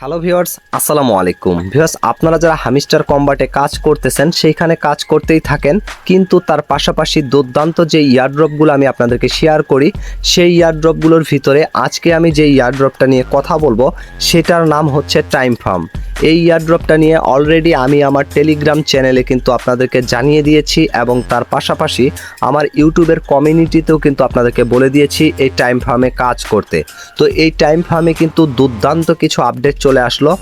Hello viewers, আসসালামু আলাইকুম। Viewers, আপনারা যারা হামিস্টার কম্বাটে কাজ করতেছেন, সেইখানে কাজ করতেই থাকেন, কিন্তু তার পাশাপাশি দুর্দান্ত যে ইয়ারড্রপগুলো আমি আপনাদেরকে শেয়ার করি, সেই ইয়ারড্রপগুলোর ভিতরে আজকে আমি যে ইয়ারড্রপটা নিয়ে কথা বলব, সেটার নাম হচ্ছে টাইম ফার্ম এই ইয়ারড্রপটা নিয়ে অলরেডি আমি আমার টেলিগ্রাম চ্যানেলে কিন্তু আপনাদেরকে জানিয়ে দিয়েছি এবং তার পাশাপাশি আমার ইউটিউবের কমিউনিটিতেও কিন্তু আপনাদেরকে বলে দিয়েছি, এই টাইম ফার্মে কাজ করতে। তো এই টাইম ফার্মে কিন্তু দুর্দান্ত কিছু আপডেট চলে আসলো।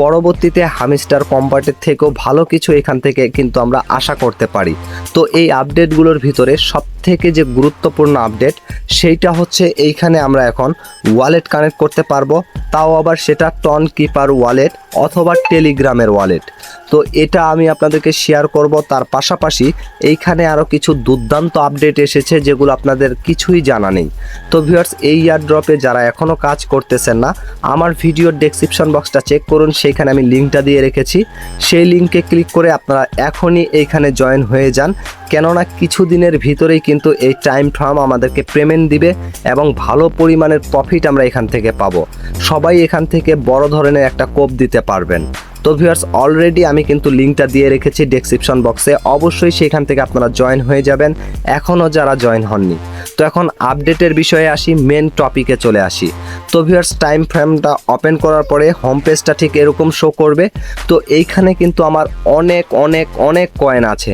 পরবর্তীতে হামিস্টার কম্পার্টের থেকেও ভালো কিছু এখান থেকে কিন্তু আমরা আশা করতে পারি। তো এই আপডেটগুলোর ভিতরে সব থেকে যে গুরুত্বপূর্ণ আপডেট, সেইটা হচ্ছে এইখানে আমরা এখন ওয়ালেট কানেক্ট করতে পারব। তাও আবার সেটা টন কিপার ওয়ালেট অথবা টেলিগ্রামের ওয়ালেট। তো এটা আমি আপনাদেরকে শেয়ার করব। তার পাশাপাশি এইখানে আরও কিছু দুর্দান্ত আপডেট এসেছে যেগুলো আপনাদের কিছুই জানা নেই। তো ভিউয়ার্স, এই ইয়ারড্রপে যারা এখনও কাজ করতেছেন না, আমার ভিডিওর ডেসক্রিপশন বক্সটা চেক করুন, সেইখানে আমি লিঙ্কটা দিয়ে রেখেছি। সেই লিঙ্কে ক্লিক করে আপনারা এখনই এইখানে জয়েন হয়ে যান। কেননা কিছু দিনের ভিতরেই কিন্তু এই টাইম ফার্ম আমাদেরকে পেমেন্ট দিবে এবং ভালো পরিমাণের প্রফিট আমরা এখান থেকে পাবো। সবাই এখান থেকে বড় ধরনের একটা কোপ দিতে পারবেন। তো ভিউয়ার্স অলরেডি আমি কিন্তু লিঙ্কটা দিয়ে রেখেছি ডেসক্রিপশন বক্সে অবশ্যই সেখান থেকে আপনারা জয়েন হয়ে যাবেন। এখনও যারা জয়েন হননি। তো এখন আপডেটের বিষয়ে আসি মেন টপিকে চলে আসি। তো ভিউয়ার্স টাইম ফ্রেমটা ওপেন করার পরে হোম পেজটা ঠিক এরকম শো করবে। তো এইখানে কিন্তু আমার অনেক অনেক অনেক কয়েন আছে।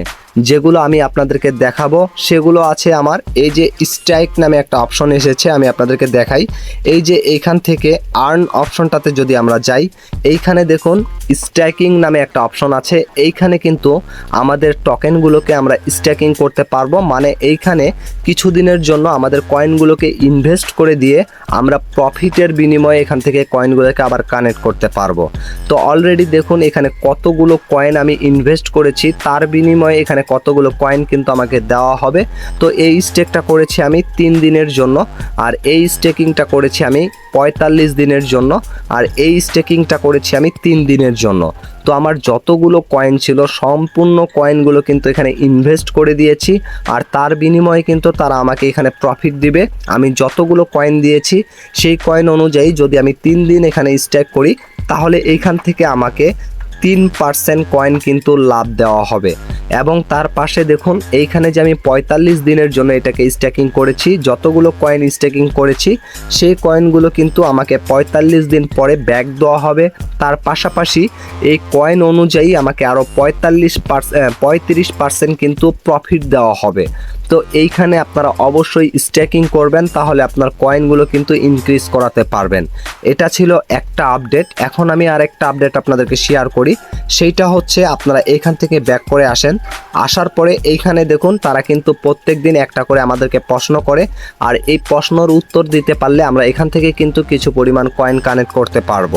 যেগুলো আমি আপনাদেরকে দেখাবো, সেগুলো আছে আমার। এই যে স্ট্রাইক নামে একটা অপশন এসেছে, আমি আপনাদেরকে দেখাই। এই যে এইখান থেকে আর্ন অপশনটাতে যদি আমরা যাই, এইখানে দেখুন স্ট্যাকিং নামে একটা অপশন আছে। এইখানে কিন্তু আমাদের টোকেনগুলোকে আমরা স্ট্যাকিং করতে পারব। মানে এইখানে কিছুদিনের জন্য আমাদের কয়েনগুলোকে ইনভেস্ট করে দিয়ে আমরা প্রফিটের বিনিময়ে এখান থেকে কয়েনগুলোকে আবার কানেক্ট করতে পারব। তো অলরেডি দেখুন, এখানে কতগুলো কয়েন আমি ইনভেস্ট করেছি। তার বিনিময়ে এখানে কতগুলো কয়েন কিন্তু আমাকে দেওয়া হবে। তো এই স্টেকটা করেছি আমি তিন দিনের জন্য, আর এই স্টেকিংটা করেছি আমি পঁয়তাল্লিশ দিনের জন্য, আর এই স্টেকিংটা করেছি আমি তিন দিনের জন্য। তো আমার যতগুলো কয়েন ছিল, সম্পূর্ণ কয়েনগুলো কিন্তু এখানে ইনভেস্ট করে দিয়েছি, আর তার বিনিময়ে কিন্তু তারা আমাকে এখানে প্রফিট দিবে। আমি যতগুলো কয়েন দিয়েছি, সেই কয়েন অনুযায়ী যদি আমি তিন দিন এখানে স্ট্যাক করি, তাহলে এইখান থেকে আমাকে তিন পার্সেন্ট কয়েন কিন্তু লাভ দেওয়া হবে। এবং তার পাশে দেখুন, এইখানে যে আমি পঁয়তাল্লিশ দিনের জন্য এটাকে স্ট্যাকিং করেছি, যতগুলো কয়েন স্ট্যাকিং করেছি, সেই কয়েনগুলো কিন্তু আমাকে পঁয়তাল্লিশ দিন পরে ব্যাক দেওয়া হবে। তার পাশাপাশি এই কয়েন অনুযায়ী আমাকে আরও পঁয়তাল্লিশ পার্সেন্ট পঁয়ত্রিশ পার্সেন্ট কিন্তু প্রফিট দেওয়া হবে। তো এইখানে আপনারা অবশ্যই স্ট্যাকিং করবেন, তাহলে আপনার কয়েনগুলো কিন্তু ইনক্রিজ করাতে পারবেন। এটা ছিল একটা আপডেট এখন আমি আরেকটা আপডেট আপনাদেরকে শেয়ার করি। সেইটা হচ্ছে আপনারা এইখান থেকে ব্যাক করে আসেন। আসার পরে এইখানে দেখুন, তারা কিন্তু প্রত্যেক দিন একটা করে আমাদেরকে প্রশ্ন করে। আর এই প্রশ্নর উত্তর দিতে পারলে আমরা এখান থেকে কিন্তু কিছু পরিমাণ কয়েন কানেক্ট করতে পারব।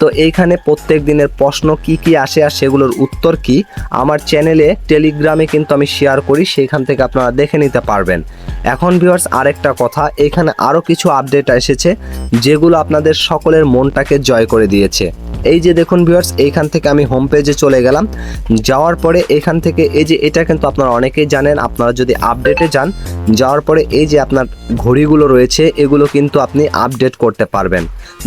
তো এইখানে প্রত্যেক দিনের প্রশ্ন কি কি আসে আর সেগুলোর উত্তর কি আমার চ্যানেলে, টেলিগ্রামে কিন্তু আমি শেয়ার করি, সেইখান থেকে আপনারা দেখে নিতে পারবেন। এখন ভিউয়ার্স আরেকটা কথা, এখানে আরও কিছু আপডেট এসেছে, যেগুলো আপনাদের সকলের মনটাকে জয় করে দিয়েছে। এই যে দেখুন ভিউয়ার্স এইখান থেকে আমি হোম পেজে চলে গেলাম। যাওয়ার পরে এখান থেকে এই যে এটা কিন্তু আপনারা অনেকেই জানেন, আপনারা যদি আপডেটে যান, যাওয়ার পরে এই যে আপনার ঘড়িগুলো রয়েছে, এগুলো কিন্তু আপনি আপডেট করতে পারবেন।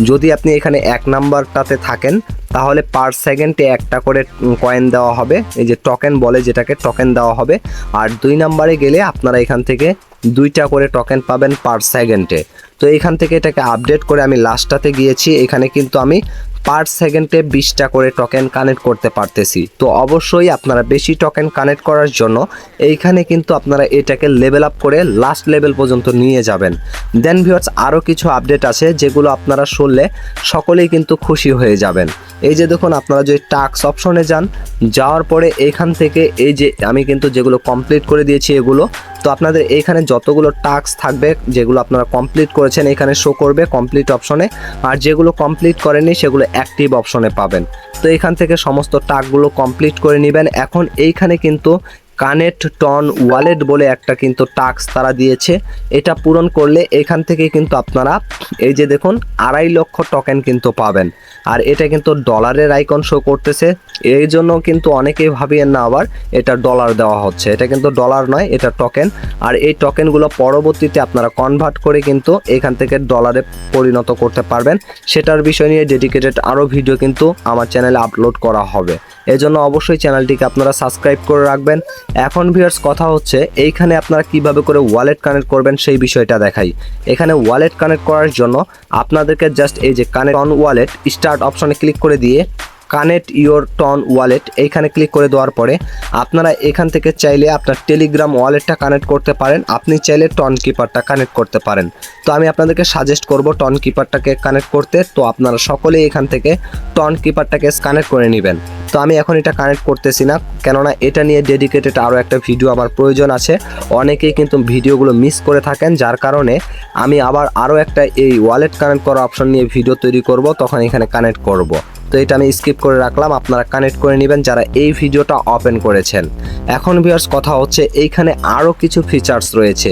যদি আপনি এখানে এক নাম্বারটাতে থাকেন, তাহলে পার সেকেন্ডে একটা করে কয়েন দেওয়া হবে, এই যে টোকেন বলে যেটাকে টোকেন দেওয়া হবে। আর দুই নাম্বারে গেলে আপনারা এখান থেকে দুইটা করে টোকেন পাবেন পার সেকেন্ডে তো এখান থেকে এটাকে আপডেট করে আমি লাস্টটাতে গিয়েছি, এখানে কিন্তু আমি পার সেকেন্ডে বিশটা করে টোকেন কানেক্ট করতে পারতেছি। তো অবশ্যই আপনারা বেশি টোকেন কানেক্ট করার জন্য এইখানে কিন্তু আপনারা এটাকে লেভেল আপ করে লাস্ট লেভেল পর্যন্ত নিয়ে যাবেন। দেন ভিউয়ার্স আরও কিছু আপডেট আছে যেগুলো আপনারা শুনলে সকলেই কিন্তু খুশি হয়ে যাবেন। এই যে দেখুন, আপনারা যদি টাক্স অপশনে যান, যাওয়ার পরে এইখান থেকে এই যে আমি কিন্তু যেগুলো কমপ্লিট করে দিয়েছি এগুলো তো আপনাদের এইখানে যতগুলো টাস্ক থাকবে, যেগুলো আপনারা কমপ্লিট করেছেন, এখানে শো করবে কমপ্লিট অপশনে আর যেগুলো কমপ্লিট করেননি, সেগুলো অ্যাক্টিভ অপশনে পাবেন। তো এখান থেকে সমস্ত টাস্কগুলো কমপ্লিট করে নেবেন। এখন এইখানে কিন্তু কানেক্ট টন ওয়ালেট বলে একটা কিন্তু টাস্ক তারা দিয়েছে। এটা পূরণ করলে এখান থেকে কিন্তু আপনারা এই যে দেখুন, আড়াই লক্ষ টোকেন কিন্তু পাবেন। আর এটা কিন্তু ডলারের আইকন শো করতেছে। এই জন্য কিন্তু অনেকেই ভাবিয়েন না আবার এটা ডলার দেওয়া হচ্ছে। এটা কিন্তু ডলার নয়, এটা টোকেন আর এই টোকেনগুলো পরবর্তীতে আপনারা কনভার্ট করে কিন্তু এখান থেকে ডলারে পরিণত করতে পারবেন। সেটার বিষয় নিয়ে ডেডিকেটেড আরও ভিডিও কিন্তু আমার চ্যানেলে আপলোড করা হবে। এজন্য অবশ্যই চ্যানেলটিকে আপনারা সাবস্ক্রাইব করে রাখবেন। এখন ভিউয়ার্স কথা হচ্ছে, এইখানে আপনারা কীভাবে করে ওয়ালেট কানেক্ট করবেন সেই বিষয়টা দেখাই। এখানে ওয়ালেট কানেক্ট করার জন্য আপনাদেরকে জাস্ট এই যে কানেক্ট অন ওয়ালেট স্টার্ট অপশনে ক্লিক করে দিয়ে কানেক্ট ইওর টন ওয়ালেট এইখানে ক্লিক করে দেওয়ার পরে আপনারা এখান থেকে চাইলে আপনার টেলিগ্রাম ওয়ালেটটা কানেক্ট করতে পারেন। আপনি চাইলে টন কিপারটা কানেক্ট করতে পারেন। তো আমি আপনাদেরকে সাজেস্ট করব টন কিপারটাকে কানেক্ট করতে। তো আপনারা সকলেই এখান থেকে টন কিপারটাকে কানেক্ট করে নেবেন। তো আমি এখন এটা কানেক্ট করতেছি না। কেননা এটা নিয়ে ডেডিকেটেড আরও একটা ভিডিও আমার প্রয়োজন আছে। অনেকেই কিন্তু ভিডিওগুলো মিস করে থাকেন, যার কারণে আমি আবার আরও একটা এই ওয়ালেট কানেক্ট করা অপশন নিয়ে ভিডিও তৈরি করব, তখন এখানে কানেক্ট করব। তো এটা আমি স্কিপ করে রাখলাম, আপনারা কানেক্ট করে নেবেন যারা এই ভিডিওটা ওপেন করেছেন। এখন ভিউয়ার্স কথা হচ্ছে এইখানে আরও কিছু ফিচার্স রয়েছে,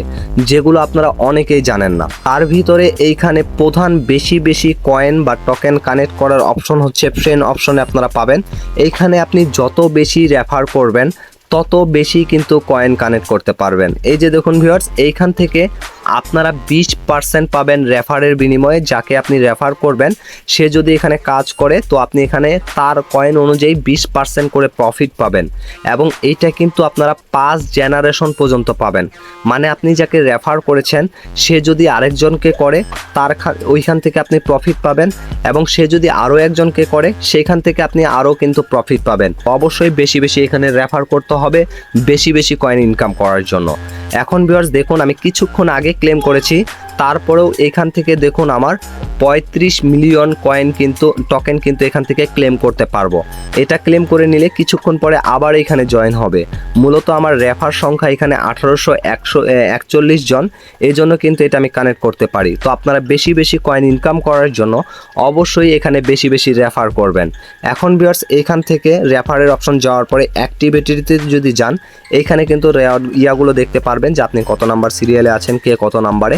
যেগুলো আপনারা অনেকেই জানেন না। তার ভিতরে এইখানে প্রধান বেশি বেশি কয়েন বা টোকেন কানেক্ট করার অপশন হচ্ছে ফ্রেন্ড অপশনে আপনারা পাবেন। এইখানে আপনি যত বেশি রেফার করবেন, তত বেশি কিন্তু কয়েন কানেক্ট করতে পারবেন। এই যে দেখুন ভিউয়ার্স এইখান থেকে আপনারা বিশ পার্সেন্ট পাবেন রেফারের বিনিময়ে যাকে আপনি রেফার করবেন। সে যদি এখানে কাজ করে, তো আপনি এখানে তার কয়েন অনুযায়ী বিশ পার্সেন্ট করে প্রফিট পাবেন। এবং এইটা কিন্তু আপনারা পাঁচ জেনারেশন পর্যন্ত পাবেন। মানে আপনি যাকে রেফার করেছেন, সে যদি আরেকজনকে করে, তার ওইখান থেকে আপনি প্রফিট পাবেন। এবং সে যদি আরও একজনকে করে সেইখান থেকে আপনি আরও কিন্তু প্রফিট পাবেন। অবশ্যই বেশি বেশি এখানে রেফার করতে হবে, বেশি বেশি কয়েন ইনকাম করার জন্য। এখন ভিউয়ার্স দেখুন, আমি কিছুক্ষণ আগে ক্লেম করেছি। তারপরেও এখান থেকে দেখুন আমার পঁয়ত্রিশ মিলিয়ন কয়েন কিন্তু টোকেন কিন্তু এখান থেকে ক্লেম করতে পারব। এটা ক্লেম করে নিলে কিছুক্ষণ পরে আবার এখানে জয়েন হবে। মূলত আমার রেফার সংখ্যা এখানে আঠারোশো একশো একচল্লিশ জন। এই জন্য কিন্তু এটা আমি কানেক্ট করতে পারি। তো আপনারা বেশি বেশি কয়েন ইনকাম করার জন্য অবশ্যই এখানে বেশি বেশি রেফার করবেন। এখন বিয়ার্স এখান থেকে রেফারের অপশন যাওয়ার পরে অ্যাক্টিভিটিতে যদি যান এইখানে কিন্তু ইয়াগুলো দেখতে পারবেন যে আপনি কত নাম্বার সিরিয়ালে আছেন, কে কত নাম্বারে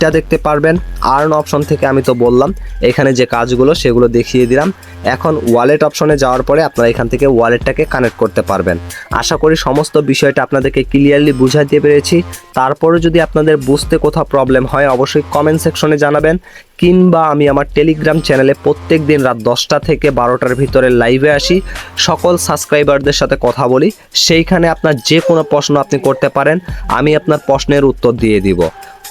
এইটা দেখতে পারবেন। আর্ন অপশন থেকে আমি তো বললাম, এখানে যে কাজগুলো সেগুলো দেখিয়ে দিলাম। এখন ওয়ালেট অপশনে যাওয়ার পরে আপনারা এখান থেকে ওয়ালেটটাকে কানেক্ট করতে পারবেন। আশা করি সমস্ত বিষয়টা আপনাদেরকে ক্লিয়ারলি বুঝাই দিয়ে পেরেছি। তারপরে যদি আপনাদের বুঝতে কোথাও প্রবলেম হয়, অবশ্যই কমেন্ট সেকশনে জানাবেন, কিংবা আমি আমার টেলিগ্রাম চ্যানেলে প্রত্যেক দিন রাত দশটা থেকে বারোটার ভিতরে লাইভে আসি। সকল সাবস্ক্রাইবারদের সাথে কথা বলি। সেইখানে আপনার যে কোনো প্রশ্ন আপনি করতে পারেন, আমি আপনার প্রশ্নের উত্তর দিয়ে দিব।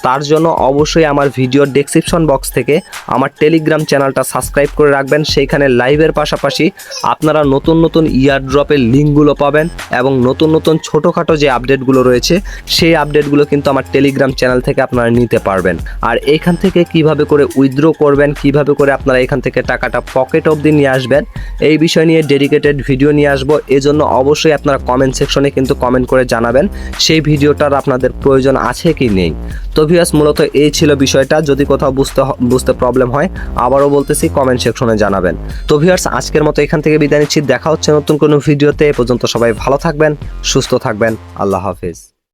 তার জন্য অবশ্যই আমার ভিডিওর ডেসক্রিপশন বক্স থেকে আমার টেলিগ্রাম চ্যানেলটা সাবস্ক্রাইব করে রাখবেন। সেইখানে লাইভের পাশাপাশি আপনারা নতুন নতুন ইয়ার ড্রপের লিঙ্কগুলো পাবেন এবং নতুন নতুন ছোটোখাটো যে আপডেটগুলো রয়েছে, সেই আপডেটগুলো কিন্তু আমার টেলিগ্রাম চ্যানেল থেকে আপনারা নিতে পারবেন। আর এখান থেকে কীভাবে করে উইথড্র করবেন, কীভাবে করে আপনারা এখান থেকে টাকাটা পকেট অবধি নিয়ে আসবেন, এই বিষয় নিয়ে ডেডিকেটেড ভিডিও নিয়ে আসব। এজন্য অবশ্যই আপনারা কমেন্ট সেকশনে কিন্তু কমেন্ট করে জানাবেন, সেই ভিডিওটার আপনাদের প্রয়োজন আছে কি নেই। তো ভিউয়ার্স মূলত এই ছিল বিষয়টা। যদি কোথাও বুঝতে বুঝতে প্রবলেম হয়, আবারও বলতেছি কমেন্ট সেকশনে জানাবেন। তো ভিউয়ার্স আজকের মতো এখান থেকে বিদায় নিচ্ছি। দেখা হচ্ছে নতুন কোনো ভিডিওতে এ পর্যন্ত সবাই ভালো থাকবেন, সুস্থ থাকবেন। আল্লাহ হাফিজ।